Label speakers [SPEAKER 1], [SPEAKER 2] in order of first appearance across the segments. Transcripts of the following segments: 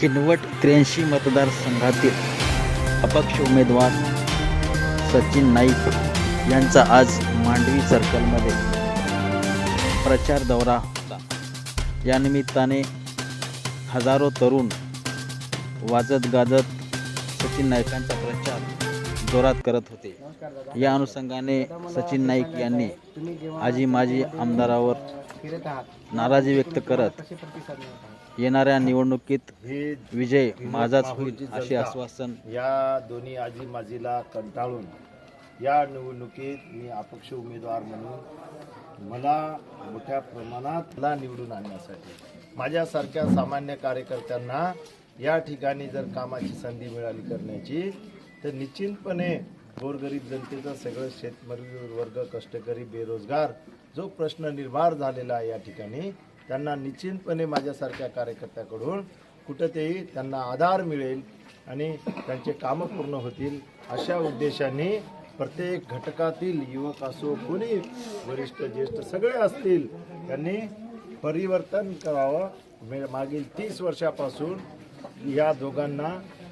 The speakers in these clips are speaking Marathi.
[SPEAKER 1] किनवट त्र्याऐंशी मतदारसंघातील अपक्ष उमेदवार सचिन नाईक यांचा आज मांडवी सर्कलमध्ये प्रचार दौरा होता. या निमित्ताने हजारो तरुण वाजत गाजत सचिन नाईकांचा प्रचार जोरात करत होते. या अनुषंगाने सचिन नाईक यांनी आजी माजी आमदारावर नाराजी व्यक्त करत येणाऱ्या निवडणुकीत
[SPEAKER 2] हे
[SPEAKER 1] विजय माझाच होईल असे आश्वासन
[SPEAKER 2] या दोन्ही आजी माजीला कंटाळून या निवडणुकीत मी अपक्ष उमेदवार म्हणून मला मोठ्या प्रमाणात मला निवडून आणण्यासाठी माझ्यासारख्या सामान्य कार्यकर्त्यांना या ठिकाणी जर कामाची संधी मिळाली करण्याची तर निश्चितपणे गोरगरीब जनतेचा सगळं शेतमजूर वर्ग कष्टकरी बेरोजगार जो प्रश्न निर्माण झालेला आहे या ठिकाणी त्यांना निश्चितपणे माझ्यासारख्या कार्यकर्त्याकडून कुठंतरी त्यांना आधार मिळेल आणि त्यांचे कामं पूर्ण होतील अशा उद्देशाने प्रत्येक घटकातील युवक असो कोणी वरिष्ठ ज्येष्ठ सगळे असतील त्यांनी परिवर्तन करावं. मागील तीस वर्षापासून या दोघांना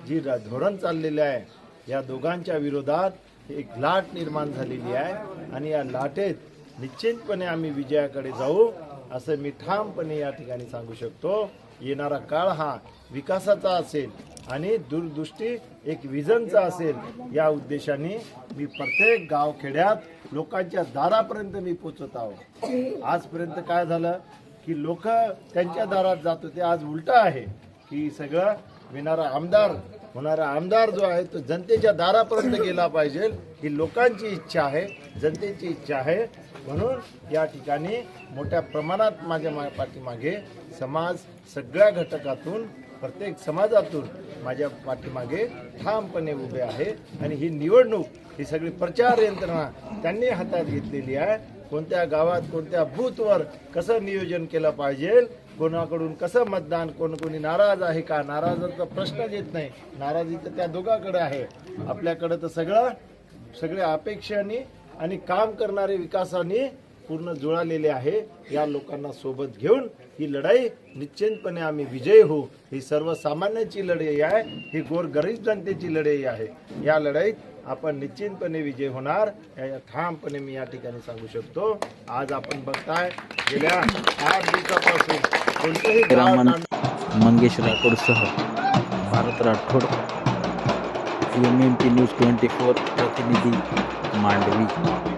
[SPEAKER 2] जी रा- धोरण चाललेले आहे या दोघांच्या विरोधात एक लाट निर्माण झालेली आहे आणि या लाटेत निश्चितपणे आम्ही विजयाकडे जाऊ असं मी ठामपणे या ठिकाणी सांगू शकतो. येणारा काळ हा विकासाचा असेल आणि दूरदृष्टी एक विजनचा असेल या उद्देशाने मी प्रत्येक गावखेड्यात लोकांच्या दारापर्यंत मी पोचत आहो आजपर्यंत काय झालं की लोक त्यांच्या दारात जात होते. आज उलट आहे की सगळं येणारा आमदार होणारा आमदार जो आहे तो जनतेच्या दारापर्यंत गेला पाहिजे. ही लोकांची इच्छा आहे जनतेची इच्छा आहे. म्हणून या ठिकाणी मोठ्या प्रमाणात माझ्या मा- पाठीमागे समाज सगळ्या घटकातून प्रत्येक समाजातून माझ्या पाठीमागे ठामपणे उभे आहे. आणि ही निवडणूक ही सगळी प्रचार यंत्रणा त्यांनी हातात घेतलेली आहे. कोणत्या गावात कोणत्या बूथवर कसं नियोजन केलं पाहिजे कोणाकडून कसं मतदान कोण कोणी नाराज आहे का? नाराजाचा प्रश्नच येत नाही. नाराजी तर त्या दोघांकडे आहे. आपल्याकडं तर सगळं सगळ्या अपेक्षांनी आणि काम करणारे विकासाने पूर्ण जुळालेले आहे. या लोकांना सोबत घेऊन ही लढाई निश्चितपणे आम्ही विजयी होऊ. ही सर्वसामान्यांची लढाई आहे. ही गोरगरीब जनतेची लढाई आहे. या लढाईत आपण निश्चितपणे विजय होणार. या ठामपणे मी या ठिकाणी सांगू शकतो. आज आपण बघताय गेल्या आठ दिवसापासून कोणतेही
[SPEAKER 1] Mangesh राठोडसह Bharat Rathod M M P news twenty four प्रतिनिधी मांडवी.